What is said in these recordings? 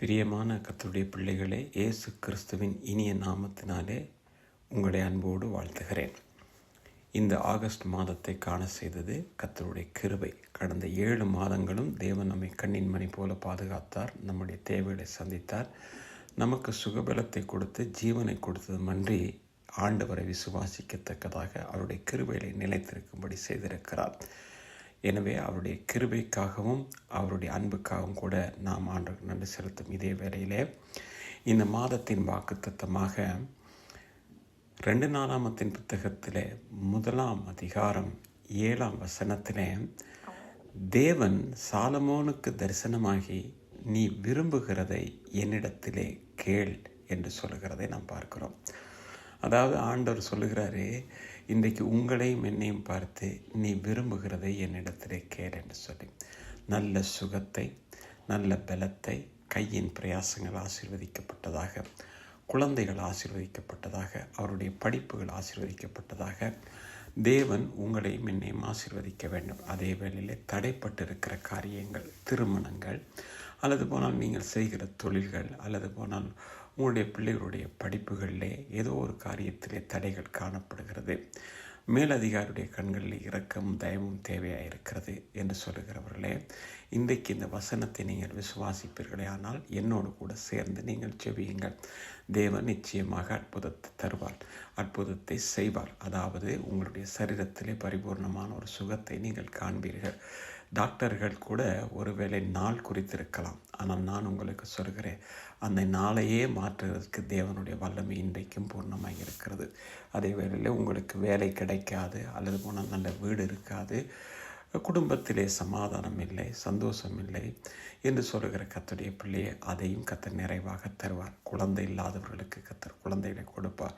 பிரியமான கத்துடைய பிள்ளைகளே இயேசு கிறிஸ்துவின் இனிய நாமத்தினாலே உங்களை அன்போடு வாழ்த்துகிறேன். இந்த ஆகஸ்ட் மாதத்தை காண செய்தது கத்தருடைய கிருபை. கடந்த ஏழு மாதங்களும் தேவன் நம்மை கண்ணின் மணி போல பாதுகாத்தார் நம்முடைய தேவைகளை சந்தித்தார். நமக்கு சுகபலத்தை கொடுத்து ஜீவனை கொடுத்ததுமன்றி ஆண்டவரை விசுவாசிக்கத்தக்கதாக அவருடைய கிருபைகளை நிலைத்திருக்கும்படி செய்திருக்கிறார். எனவே அவருடைய கிருபைக்காகவும் அவருடைய அன்புக்காகவும் கூட நாம் ஆண்டு நன்றி செலுத்தும் இதே வேளையிலே இந்த மாதத்தின் வாக்குத்தத்தமாக ரெண்டு நாலாமத்தின் புத்தகத்திலே முதலாம் அதிகாரம் ஏழாம் வசனத்திலே தேவன் சாலமோனுக்கு தரிசனமாகி நீ விரும்புகிறதை என்னிடத்திலே கேள் என்று சொல்லுகிறதை நாம் பார்க்கிறோம். அதாவது ஆண்டவர் சொல்லுகிறாரு இன்றைக்கு உங்களையும் என்னையும் பார்த்து நீ விரும்புகிறதை என்னிடத்திலே கேள் என்று சொல்லி. நல்ல சுகத்தை நல்ல பலத்தை கையின் பிரயாசங்கள் ஆசீர்வதிக்கப்பட்டதாக குழந்தைகள் ஆசீர்வதிக்கப்பட்டதாக அவருடைய படிப்புகள் ஆசீர்வதிக்கப்பட்டதாக தேவன் உங்களையும் என்னையும் ஆசீர்வதிக்க வேண்டும். அதே வேளையிலே தடைப்பட்டிருக்கிற காரியங்கள் திருமணங்கள் அல்லது போனால் நீங்கள் செய்கிற தொழில்கள் அல்லது போனால் உங்களுடைய பிள்ளைகளுடைய படிப்புகளிலே ஏதோ ஒரு காரியத்திலே தடைகள் காணப்படுகிறது. மேலதிகாரியுடைய கண்களில் இரக்கமும் தயமும் தேவையாக இருக்கிறது என்று சொல்லுகிறவர்களே இன்றைக்கு இந்த வசனத்தை நீங்கள் விசுவாசிப்பீர்களே ஆனால் என்னோடு கூட சேர்ந்து நீங்கள் செவியுங்கள் தேவன் நிச்சயமாக அற்புதத்தை தருவார் அற்புதத்தை செய்வார். அதாவது உங்களுடைய சரீரத்திலே பரிபூர்ணமான ஒரு சுகத்தை நீங்கள் காண்பீர்கள். டாக்டர்கள் கூட ஒருவேளை நாள் குறித்திருக்கலாம். ஆனால் நான் உங்களுக்கு சொல்கிறேன் அந்த நாளையே மாற்றுவதற்கு தேவனுடைய வல்லமை இன்றைக்கும் பூர்ணமாக இருக்கிறது. அதே வேளையில் உங்களுக்கு வேலை கிடைக்காது அல்லது போனால் நல்ல வீடு இருக்காது குடும்பத்திலே சமாதானம் இல்லை சந்தோஷம் இல்லை என்று சொல்கிற கத்தருடைய பிள்ளையை அதையும் கத்தர் நிறைவாக தருவார். குழந்தை இல்லாதவர்களுக்கு கத்தர் குழந்தைகளை கொடுப்பார்.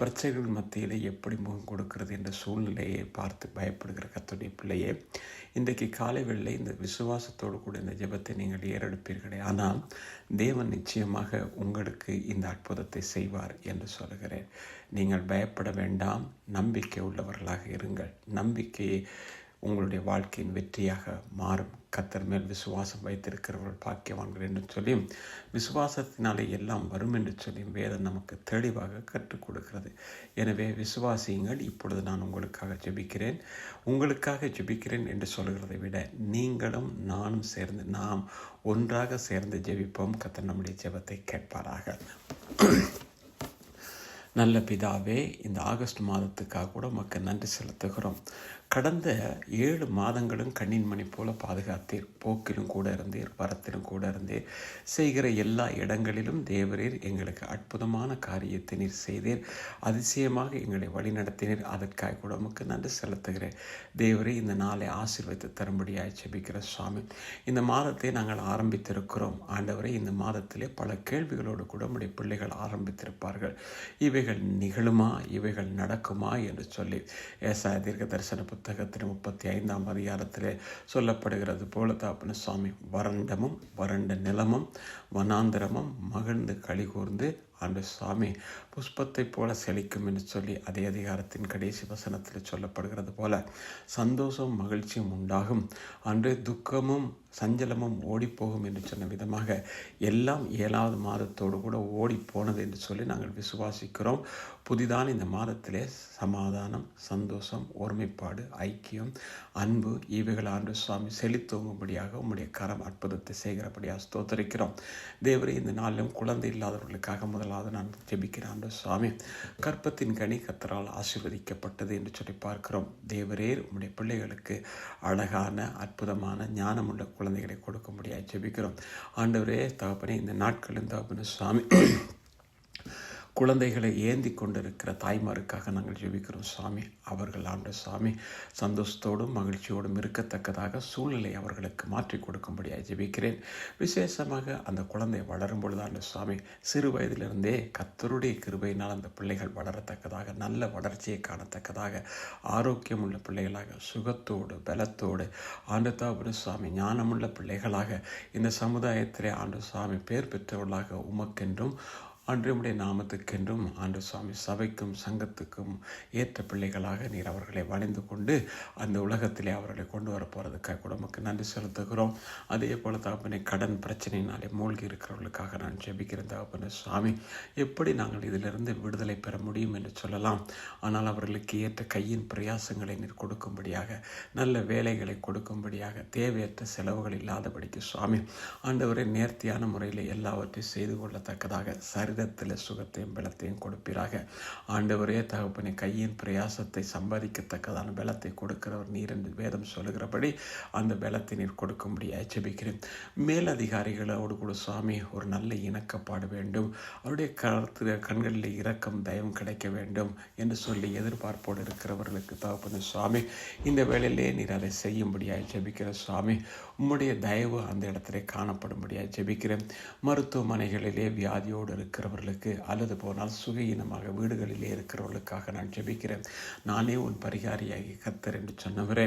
பிரச்சனைகள் மத்தியில் எப்படி முகம் கொடுக்கிறது என்ற சூழ்நிலையை பார்த்து பயப்படுகிற கத்துடைய பிள்ளையே இன்றைக்கு காலை வேளையில் இந்த விசுவாசத்தோடு கூட இந்த ஜெபத்தை நீங்கள் ஏறெடுப்பீர்களே. ஆனால் தேவன் நிச்சயமாக உங்களுக்கு இந்த அற்புதத்தை செய்வார் என்று சொல்கிறேன் நீங்கள் பயப்பட வேண்டாம். நம்பிக்கை உள்ளவர்களாக இருங்கள். நம்பிக்கையை உங்களுடைய வாழ்க்கையின் வெற்றியாக மாறும். கத்தர் மேல் விசுவாசம் வைத்திருக்கிறவர்கள் பாக்கியவான்கள் என்று சொல்லியும் விசுவாசத்தினாலே எல்லாம் வரும் என்று சொல்லியும் வேதம் நமக்கு தெளிவாக கற்றுக் கொடுக்கிறது. எனவே விசுவாசியுங்கள் இப்பொழுது நான் உங்களுக்காக ஜெபிக்கிறேன். உங்களுக்காக ஜெபிக்கிறேன் என்று சொல்கிறதை விட நீங்களும் நானும் சேர்ந்து நாம் ஒன்றாக சேர்ந்து ஜெபிப்போம். கத்தர் நம்முடைய ஜெபத்தை கேட்பாராக. நல்ல பிதாவே இந்த ஆகஸ்ட் மாதத்துக்காக கூட மக்கள் நன்றி செலுத்துகிறோம். கடந்த ஏழு மாதங்களும் கண்ணின் மணி போல பாதுகாத்தீர். போக்கிலும் கூட இருந்தீர் வரத்திலும் கூட இருந்தீர். செய்கிற எல்லா இடங்களிலும் தேவரீர் எங்களுக்கு அற்புதமான காரியத்தை நீர் செய்தீர். அதிசயமாக எங்களை வழிநடத்தினீர். அதற்காக கூட உமக்கு நன்றி செலுத்துகிறேன். தேவரே இந்த நாளை ஆசீர்வதித்து தரும்படியாக செபிக்கிற சுவாமி இந்த மாதத்தை நாங்கள் ஆரம்பித்திருக்கிறோம். ஆண்டவரை இந்த மாதத்திலே பல கேள்விகளோடு கூட நம்முடைய பிள்ளைகள் ஆரம்பித்திருப்பார்கள். இவைகள் நிகழுமா? இவைகள் நடக்குமா? என்று சொல்லி ஏசா தீர்க்க தரிசன புத்தகத்தின் முப்பத்தி ஐந்தாம் அதிகாரத்தில் சொல்லப்படுகிறது போல தாப்பன சுவாமி வறண்டமும் வறண்ட நிலமும் வனாந்திரமும் மகிழ்ந்து களி கூர்ந்து ஆண்டு சுவாமி புஷ்பத்தை போல செழிக்கும் என்று சொல்லி அதே அதிகாரத்தின் கடைசி வசனத்தில் சொல்லப்படுகிறது போல சந்தோஷம் மகிழ்ச்சியும் உண்டாகும். அன்று துக்கமும் சஞ்சலமும் ஓடிப்போகும் என்று சொன்ன விதமாக எல்லாம் ஏழாவது மாதத்தோடு கூட ஓடி போனது என்று சொல்லி நாங்கள் விசுவாசிக்கிறோம். புதிதான இந்த மாதத்திலே சமாதானம் சந்தோஷம் ஒருமைப்பாடு ஐக்கியம் அன்பு இவைகள் ஆண்டு சுவாமி செழித்தோங்கும்படியாக உம்முடைய கரம் அற்புதத்தை செய்கிறபடியாக ஸ்தோத்தரிக்கிறோம். தேவரே இந்த நாளிலும் குழந்தை இல்லாதவர்களுக்காக முதலாவது நான் ஜெபிக்கிறேன் ஆண்டு சுவாமி கற்பத்தின் கனி கத்தரால் ஆசீர்வதிக்கப்பட்டது என்று சொல்லி பார்க்கிறோம். தேவரே உம்முடைய பிள்ளைகளுக்கு அழகான அற்புதமான ஞானமுள்ள குழந்தைகளை கொடுக்க முடியாது. ஜெபிக்கிறோம். ஆண்டவரே தகப்பனே இந்த நாட்களும் தகப்பன சுவாமி குழந்தைகளை ஏந்தி கொண்டிருக்கிற தாய்மாருக்காக நாங்கள் ஜெபிக்கிறோம் சாமி. அவர்கள் ஆண்டு சுவாமி சந்தோஷத்தோடும் மகிழ்ச்சியோடும் இருக்கத்தக்கதாக சூழ்நிலை அவர்களுக்கு மாற்றி கொடுக்கும்படியாக ஜெபிக்கிறேன். விசேஷமாக அந்த குழந்தை வளரும் பொழுது ஆண்டு சுவாமி சிறு வயதிலிருந்தே கத்தருடைய கிருபையினால் அந்த பிள்ளைகள் வளரத்தக்கதாக நல்ல வளர்ச்சியை காணத்தக்கதாக ஆரோக்கியம் உள்ள பிள்ளைகளாக சுகத்தோடு பலத்தோடு ஆண்டு சுவாமி ஞானமுள்ள பிள்ளைகளாக இந்த சமுதாயத்திலே ஆண்டு சுவாமி பேர் பெற்றவர்களாக உமக்கென்றும் அன்றைய நாமத்துக்கென்றும் ஆண்டு சுவாமி சபைக்கும் சங்கத்துக்கும் ஏற்ற பிள்ளைகளாக நீர் அவர்களை வளைந்து கொண்டு அந்த உலகத்திலே அவர்களை கொண்டு வர போகிறதுக்காக கூட நமக்கு நன்றி செலுத்துகிறோம். அதே போல தகப்பனை கடன் பிரச்சனையினாலே மூழ்கி இருக்கிறவர்களுக்காக நான் ஜெபிக்கிறேன் தகப்பனை சுவாமி. எப்படி நாங்கள் இதிலிருந்து விடுதலை பெற முடியும் என்று சொல்லலாம். ஆனால் அவர்களுக்கு ஏற்ற கையின் பிரயாசங்களை நீர் கொடுக்கும்படியாக நல்ல வேலைகளை கொடுக்கும்படியாக தேவையற்ற செலவுகள் இல்லாதபடிக்கு சுவாமி ஆண்டவரை நேர்த்தியான முறையில் எல்லாவற்றையும் செய்து கொள்ளத்தக்கதாக சரி சரீரத்தில் சுகத்தையும் பலத்தையும் கொடுப்பீராக. ஆண்டவரே தகப்பனை கையின் பிரயாசத்தை சம்பாதிக்கத்தக்கதான பலத்தை கொடுக்கிறவர் நீர் என்று வேதம் சொல்லுகிறபடி அந்த பலத்தை நீர் கொடுக்கும்படி ஜெபிக்கிறேன். மேலதிகாரிகளோடு கூட சுவாமி ஒரு நல்ல இணக்கப்பாடு வேண்டும். அவருடைய கருத்து கண்களில் இரக்கம் தயம் கிடைக்க வேண்டும் என்று சொல்லி எதிர்பார்ப்போடு இருக்கிறவர்களுக்கு தகப்பன சுவாமி இந்த வேளையிலே நீர் அதை செய்யும்படியாக ஜெபிக்கிற சுவாமி உம்முடைய தயவு அந்த இடத்திலே காணப்படும்படியாக ஜெபிக்கிறேன். மருத்துவமனைகளிலே வியாதியோடு இருக்கிற இருக்கிறவர்களுக்கு அல்லது போனால் சுகையினமாக வீடுகளிலே இருக்கிறவர்களுக்காக நான் ஜெபிக்கிறேன். நானே உன் பரிகாரியாகி கத்தர் என்று சொன்னவரே.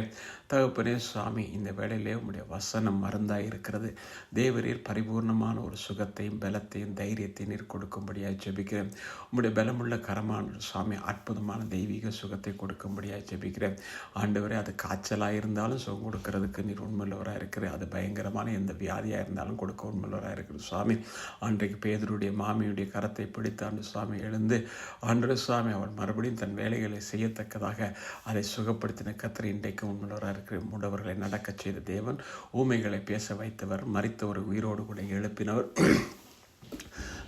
தகப்பனே சுவாமி இந்த வேளையிலே உங்களுடைய வசனம் மருந்தாக இருக்கிறது. தேவரீர் பரிபூர்ணமான ஒரு சுகத்தையும் பலத்தையும் தைரியத்தையும் நீர் கொடுக்கும்படியாக ஜெபிக்கிறேன். உங்களுடைய பலமுள்ள கரமான சுவாமி அற்புதமான தெய்வீக சுகத்தை கொடுக்கும்படியாக ஜெபிக்கிறேன். ஆண்டவரே அது காய்ச்சலாக இருந்தாலும் சுகம் கொடுக்கறதுக்கு நீர் உண்மையுள்ளவராக இருக்கிற அது பயங்கரமான எந்த வியாதியாக இருந்தாலும் கொடுக்க உண்மையுள்ளவராக இருக்கிற சுவாமி. அன்றைக்கு பேதருடைய மாமியுடைய கரத்தை பிடித்து ஆண்டு சுவாமி எழுந்து ஆண்டு சுவாமி அவர் மறுபடியும் தன் வேலைகளை செய்யத்தக்கதாக அதை சுகப்படுத்தின கத்திரி இன்றைக்கு உண்மையோராக இருக்கிற முடவர்களை நடக்கச் செய்த தேவன். ஊமைகளை பேச வைத்தவர் மறித்தவர் உயிரோடு கூட எழுப்பினவர்.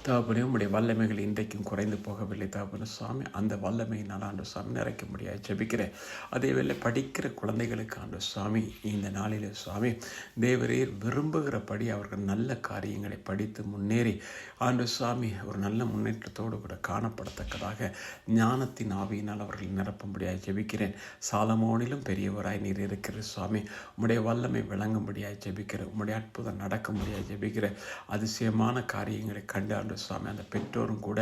தகப்பனே உடைய வல்லமைகள் இன்றைக்கும் குறைந்து போகவில்லை தகப்பன சுவாமி. அந்த வல்லமையினால் ஆண்டு சுவாமி நிறைக்க முடியாது. ஜெபிக்கிறேன். அதே வேலை படிக்கிற குழந்தைகளுக்கு ஆண்டு சுவாமி இந்த நாளில் சுவாமி தேவரீர் விரும்புகிறபடி அவர்கள் நல்ல காரியங்களை படித்து முன்னேறி ஆண்டு சுவாமி ஒரு நல்ல முன்னேற்றத்தோடு கூட காணப்படத்தக்கதாக ஞானத்தின் ஆவியினால் அவர்கள் நிரப்ப முடியாது ஜெபிக்கிறேன். சாலமோனிலும் பெரியவராய் நீர் இருக்கிற சுவாமி. உம்முடைய வல்லமை விளங்கும்படியாக ஜபிக்கிற உம்முடைய அற்புதம் நடக்கும்படியாக ஜெபிக்கிறேன். அதிசயமான காரியங்களை கண்டு ஆண்டு சுவாமி அந்த பெற்றோரும் கூட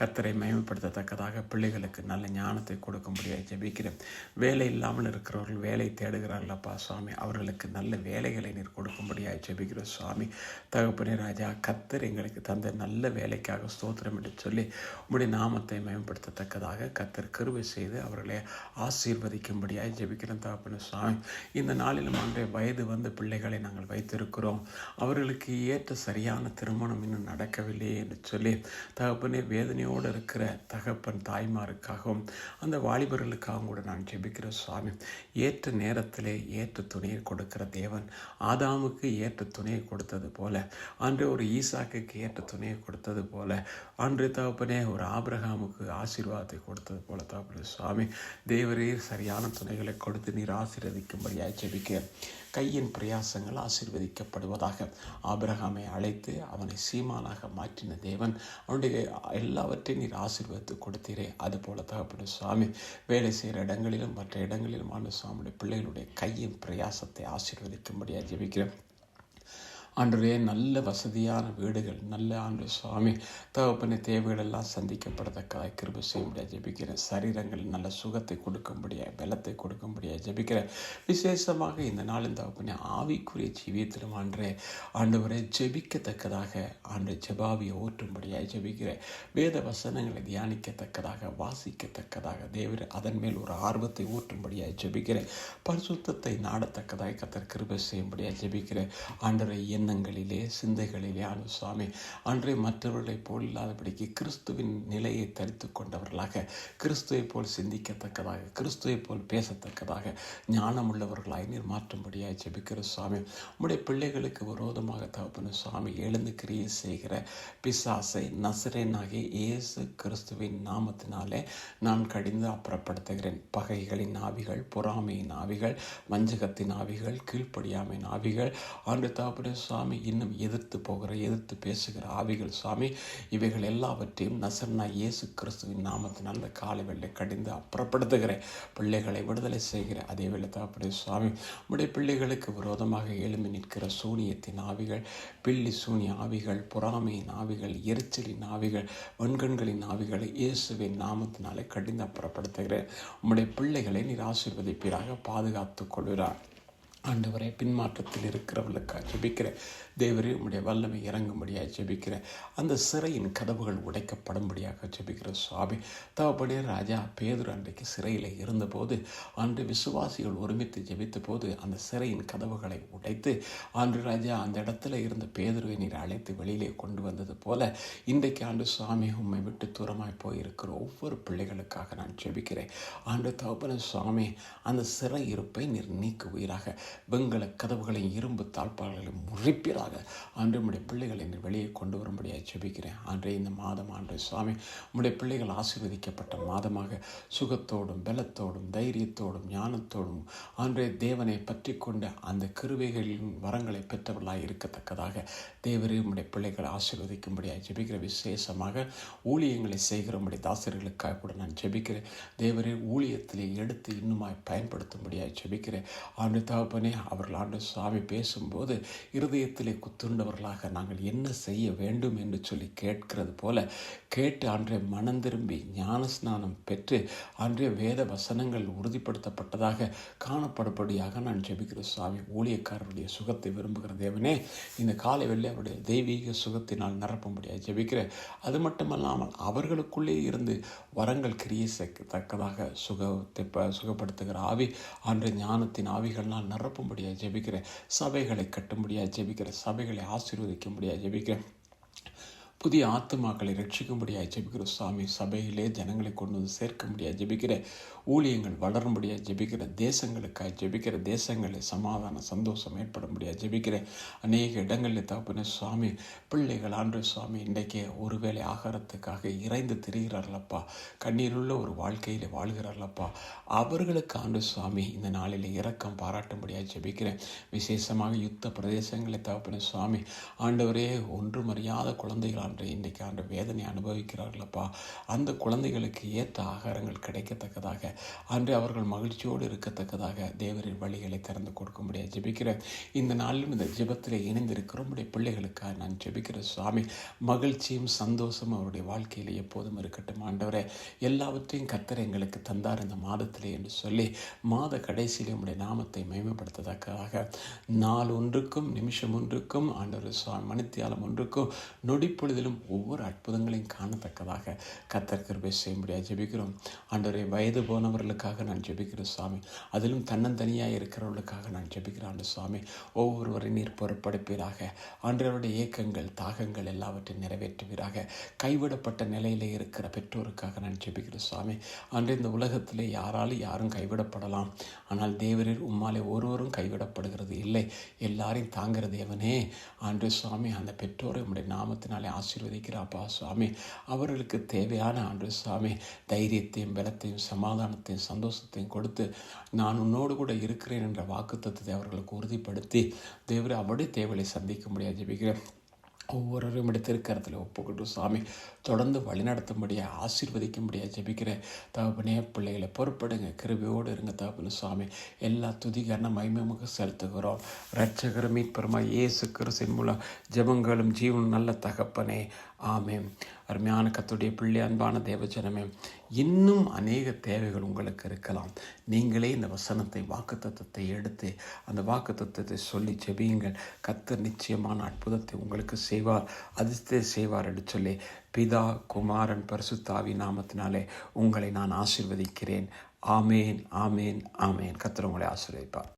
கத்தரை மேம்படுத்தத்தக்கதாக பிள்ளைகளுக்கு நல்ல ஞானத்தை கொடுக்கும்படியாக ஜெபிக்கிறேன். வேலை இல்லாமல் இருக்கிறவர்கள் வேலை தேடுகிறார்களப்பா சுவாமி அவர்களுக்கு நல்ல வேலைகளை நீர் கொடுக்கும்படியாக ஜெபிக்கிறோம் சுவாமி. தகப்பனே ராஜா கத்தர் எங்களுக்கு தந்த நல்ல வேலைக்காக ஸ்தோத்திரம் என்று சொல்லி உங்களுடைய நாமத்தை மேம்படுத்தத்தக்கதாக கத்தர் கருவை செய்து அவர்களை ஆசீர்வதிக்கும்படியாக ஜெபிக்கிறேன் தகப்பன சுவாமி. இந்த நாளிலும் அன்றைய வயது வந்த பிள்ளைகளை நாங்கள் வைத்திருக்கிறோம். அவர்களுக்கு ஏற்ற சரியான திருமணம் இன்னும் நடக்கவில்லையே என்று சொல்லி தகப்பனே வேதனையோடு இருக்கிற தகப்பன் தாய்மாருக்காகவும் அந்த வாலிபர்களுக்காகவும் கூட நான் ஜெபிக்கிற சுவாமி ஏற்ற நேரத்திலே ஏற்ற துணையை கொடுக்கிற தேவன் ஆதாமுக்கு ஏற்ற துணையை கொடுத்தது போல அன்று ஒரு ஈசாக்குக்கு ஏற்ற துணையை கொடுத்தது போல அன்று தகப்பனே ஒரு ஆபிரகாமுக்கு ஆசீர்வாதத்தை கொடுத்தது போல தகப்பனே சுவாமி தேவரீர் சரியான துணைகளை கொடுத்து நீர் ஆசீர்வதிக்கும்படியாக ஜெபிக்க கையின் பிரயாசங்கள் ஆசிர்வதிக்கப்படுவதாக ஆபிரகாமை அழைத்து அவனை சீமானாக மாற்றின தேவன் அவனுடைய எல்லாவற்றையும் நீர் ஆசீர்வதித்து கொடுத்தீரே. அது போல தகப்பட சுவாமி வேலை செய்கிற இடங்களிலும் மற்ற இடங்களிலும் ஆண்டு சுவாமியுடைய பிள்ளைகளுடைய கையின் பிரயாசத்தை ஆசீர்வதிக்கும்படியாக ஜெபிக்கிறேன். ஆண்டரே நல்ல வசதியான வீடுகள் நல்ல ஆண்டு சுவாமி தகப்பனை தேவைகள் எல்லாம் சந்திக்கப்படத்தக்கதாக கிருப செய்ய முடியாது ஜெபிக்கிறேன். சரீரங்கள் நல்ல சுகத்தை கொடுக்கும்படியாக பலத்தை கொடுக்கும்படியாக ஜெபிக்கிறேன். விசேஷமாக இந்த நாளின் தகப்பனை ஆவிக்குரிய ஜீவியத்திலும் ஆண்டரே ஆண்டவரை ஜெபிக்கத்தக்கதாக ஆண்டு ஜெபாவியை ஓற்றும்படியாக ஜெபிக்கிறேன். வேத வசனங்களை தியானிக்கத்தக்கதாக வாசிக்கத்தக்கதாக தேவர் அதன் மேல் ஒரு ஆர்வத்தை ஊற்றும்படியாக ஜெபிக்கிறேன். பரிசுத்தத்தை நாடத்தக்கதாக கத்தர் கிருப செய்யும்படியாக ஜெபிக்கிறேன். ஆண்டரை என் எண்ணங்களிலே சிந்தைகளிலே ஆண்டு சுவாமி. அன்றே மற்றவர்களைப் போல் இல்லாதபடிக்கு கிறிஸ்துவின் நிலையை தரித்து கொண்டவர்களாக கிறிஸ்துவை போல் சிந்திக்கத்தக்கதாக கிறிஸ்துவை போல் பேசத்தக்கதாக ஞானமுள்ளவர்களாய் நீர் மாற்றும்படியாய் ஜெபிக்கிற சுவாமி. உம்முடைய பிள்ளைகளுக்கு விரோதமாக தகப்பன சுவாமி எழுந்து கிரியை செய்கிற பிசாசை நசரேனாகிய இயேசு கிறிஸ்துவின் நாமத்தினாலே நான் கடிந்து அப்புறப்படுத்துகிறேன். பகைகளின் ஆவிகள் பொறாமையின் ஆவிகள் வஞ்சகத்தின் ஆவிகள் கீழ்ப்படியாமையின் ஆவிகள் ஆண்டு தகப்பன சுவாமி இன்னும் எதிர்த்து போகிற எதிர்த்து பேசுகிற ஆவிகள் சுவாமி இவைகள் எல்லாவற்றையும் நசர்னா இயேசு கிறிஸ்துவின் நாமத்தினால் அந்த காலை வெள்ளை கடிந்து அப்புறப்படுத்துகிற பிள்ளைகளை விடுதலை செய்கிற அதே வேலை தகப்படைய சுவாமி உடைய பிள்ளைகளுக்கு விரோதமாக எழும்பி நிற்கிற சூனியத்தின் ஆவிகள் பில்லி சூனிய ஆவிகள் பொறாமையின் ஆவிகள் எரிச்சலின் ஆவிகள் வெண்கண்களின் ஆவிகளை இயேசுவின் நாமத்தினாலே கடிந்து அப்புறப்படுத்துகிறேன். உம்முடைய பிள்ளைகளை நீர் ஆசீர்வதிப்பீராக பாதுகாத்துக் கொள்கிறார் ஆண்டவரை பின்மாற்றத்தில் இருக்கிறவர்களுக்காக ஜெபிக்கிற தேவரே உம்முடைய வல்லமை இறங்கும்படியாக ஜெபிக்கிறேன் அந்த சிறையின் கதவுகள் உடைக்கப்படும்படியாக ஜெபிக்கிற சுவாமி. தவப்படியே ராஜா பேதுரு அன்றைக்கு சிறையில் இருந்தபோது அன்று விசுவாசிகள் ஒருமித்து ஜெபித்த போது அந்த சிறையின் கதவுகளை உடைத்து ஆண்டு ராஜா அந்த இடத்துல இருந்த பேதுருவை நீர் அழைத்து வெளியிலே கொண்டு வந்தது போல இன்றைக்கு ஆண்டு சுவாமி உண்மை விட்டு தூரமாய் போயிருக்கிற ஒவ்வொரு பிள்ளைகளுக்காக நான் ஜெபிக்கிறேன். ஆண்டு தகப்பன சுவாமி அந்த சிறை இருப்பை நீர் நீக்கு உயிராக வெங்கல கதவுகளையும் இரும்பு தாழ்பாளர்களை முறிப்பீராக அன்று உடைய பிள்ளைகளை என்று வெளியே கொண்டு வரும்படியாக ஜெபிக்கிறேன். அன்றே இந்த மாதம் ஆண்டு சுவாமி உடைய பிள்ளைகள் ஆசீர்வதிக்கப்பட்ட மாதமாக சுகத்தோடும் பலத்தோடும் தைரியத்தோடும் ஞானத்தோடும் அன்றே தேவனை பற்றி கொண்ட அந்த கிருவைகளின் வரங்களை பெற்றவர்களாக இருக்கத்தக்கதாக தேவரே உடைய பிள்ளைகளை ஆசீர்வதிக்கும்படியாக ஜெபிக்கிற விசேஷமாக ஊழியங்களை செய்கிறபடி தாசர்களுக்காக கூட நான் ஜெபிக்கிறேன். தேவரே ஊழியத்திலே எடுத்து இன்னுமாய் பயன்படுத்தும்படியாக ஜெபிக்கிறேன். ஆண்டு தகப்பனே அவர்கள் ஆண்டு சுவாமி பேசும்போது இருதயத்திலே குத்துண்டவர்களாக நாங்கள் என்ன செய்ய வேண்டும் என்று சொல்லி கேட்கிறது போல கேட்டு அன்றைய மனம் திரும்பி ஞான ஸ்நானம் பெற்று அன்றைய வேத வசனங்கள் உறுதிப்படுத்தப்பட்டதாக காணப்படும்படியாக நான் ஜெபிக்கிற சுவாமி ஊழியக்காரருடைய சுகத்தை விரும்புகிற தேவனே இந்த காலை வெள்ளி அவருடைய தெய்வீக சுகத்தினால் நிரப்பும்படியாக ஜெபிக்கிறேன் அது மட்டுமல்லாமல் அவர்களுக்குள்ளே இருந்து வரங்கள் கிரியை தக்கதாக சுகத்தை ப சுகப்படுத்துகிற ஆவி அன்றைய ஞானத்தின் ஆவிகள்னால் நிரப்பும்படியாக ஜெபிக்கிறேன் சபைகளை கட்டும்படியாக ஜெபிக்கிற சபைகளை ஆசீர்வதிக்கும்படியாக ஜெபிக்கிறேன். புதிய ஆத்மாக்களை ரட்சிக்கும்படியாக ஜெபிக்கிற சுவாமி சபையிலே ஜனங்களை கொண்டு வந்து சேர்க்க முடியாது ஜெபிக்கிற ஊழியங்கள் வளரும்படியாக ஜெபிக்கிற தேசங்களுக்காக ஜெபிக்கிற தேசங்களில் சமாதான சந்தோஷம் ஏற்பட முடியாது ஜெபிக்கிற அநேக இடங்களில் தகப்பன சுவாமி பிள்ளைகள் ஆண்டு சுவாமி இன்றைக்கே ஒருவேளை ஆகாரத்துக்காக இறைந்து திரிகிறார்களப்பா. கண்ணீருள்ள ஒரு வாழ்க்கையில் வாழ்கிறார்களப்பா. அவர்களுக்கு ஆண்டு சுவாமி இந்த நாளில் இரக்கம் பாராட்டும்படியாக ஜெபிக்கிறேன் விசேஷமாக யுத்த பிரதேசங்களை தகப்பின சுவாமி ஆண்டவரே ஒன்றும் அறியாத குழந்தைகள் ஆண்டு இன்றைக்கு ஆண்டு வேதனை அனுபவிக்கிறார்களப்பா. அந்த குழந்தைகளுக்கு ஏற்ற ஆகாரங்கள் கிடைக்கத்தக்கதாக அன்று அவர்கள் மகிழ்ச்சியோடு இருக்கத்தக்கதாக தேவரின் வழிகளை திறந்து கொடுக்கும்படியாக முடியாது. ஜெபிக்கிற இந்த நாளிலும் இந்த ஜெபத்தில் இணைந்திருக்கிற உடைய பிள்ளைகளுக்காக நான் ஜெபிக்கிற சுவாமி மகிழ்ச்சியும் சந்தோஷமும் அவருடைய வாழ்க்கையில் எப்போதும் இருக்கட்டும். ஆண்டவரே எல்லாவற்றையும் கத்தர் எங்களுக்கு தந்தார் இந்த மாதத்திலே என்று சொல்லி மாத கடைசியிலே உங்களுடைய நாமத்தை மேம்படுத்தத்தக்கதாக நாள் ஒன்றுக்கும் நிமிஷம் ஒன்றுக்கும் ஆண்டவர் சுவாமி மணித்தியாலம் ஒன்றுக்கும் நொடிப்பொழுது நொடிப்பொழுதிலும் ஒவ்வொரு அற்புதங்களையும் காணத்தக்கதாக கத்தர் கிருபை செய்யும்படியாக ஜெபிக்கிறோம். ஆண்டவரே வயது போனவர்களுக்காக நான் ஜெபிக்கிறேன் சுவாமி அதிலும் தன்னந்தனியாக இருக்கிறவர்களுக்காக நான் ஜெபிக்கிறேன் ஆண்டு சுவாமி ஒவ்வொருவரை நீர் பொறுப்படுப்பீராக ஆண்டவருடைய ஏக்கங்கள் தாகங்கள் எல்லாவற்றையும் நிறைவேற்றுவீராக. கைவிடப்பட்ட நிலையில் இருக்கிற பெற்றோருக்காக நான் ஜெபிக்கிறேன் சுவாமி அன்று இந்த உலகத்திலே யாராலும் யாரும் கைவிடப்படலாம். ஆனால் தேவரில் உம்மாலே ஒருவரும் கைவிடப்படுகிறது இல்லை. எல்லாரையும் தாங்கிற தேவனே ஆண்டு சுவாமி அந்த பெற்றோரை உடைய நாமத்தினாலே ஆசீர்வதிக்கிறாப்பா சுவாமி. அவர்களுக்கு தேவையான ஆண்டு சுவாமி தைரியத்தையும் பலத்தையும் சமாதானத்தையும் சந்தோஷத்தையும் கொடுத்து நான் உன்னோடு கூட இருக்கிறேன் என்ற வாக்கு தத்துவத்தை அவர்களுக்கு உறுதிப்படுத்தி தேவரை அவருடைய தேவையை சந்திக்க முடியாது ஜெபிக்கிறேன். ஒவ்வொருவரும் எடுத்திருக்கிறதுல ஒப்புக்கிட்டு சாமி தொடர்ந்து வழிநடத்தும்படியாக ஆசீர்வதிக்கும்படியாக ஜெபிக்கிற தகப்பனே பிள்ளைகளை பொறுப்படுங்க. கிருபியோடு இருங்க தகப்பன சுவாமி. எல்லா துதிகரண மைமமுக செலுத்துகிறோம். ரட்சகர மீட்பெருமா இயேசு கிறிஸ்தின் மூலம் ஜெபங்களும் ஜீவனும் நல்ல தகப்பனே. ஆமே அருமையான கத்துடைய பிள்ளை அன்பான தேவஜனமே இன்னும் அநேக தேவைகள் உங்களுக்கு இருக்கலாம். நீங்களே இந்த வசனத்தை வாக்கு தத்துவத்தை எடுத்து அந்த வாக்கு தத்துவத்தை சொல்லி ஜெபியுங்கள். கத்தர் நிச்சயமான அற்புதத்தை உங்களுக்கு செய்வார் அதிர்ஷ்டத்தை செய்வார் என்று சொல்லி பிதா குமாரன் பரிசுத்தாவி நாமத்தினாலே உங்களை நான் ஆசிர்வதிக்கிறேன். ஆமேன் ஆமேன் ஆமேன். கத்தர் உங்களை ஆசீர்வதிப்பார்.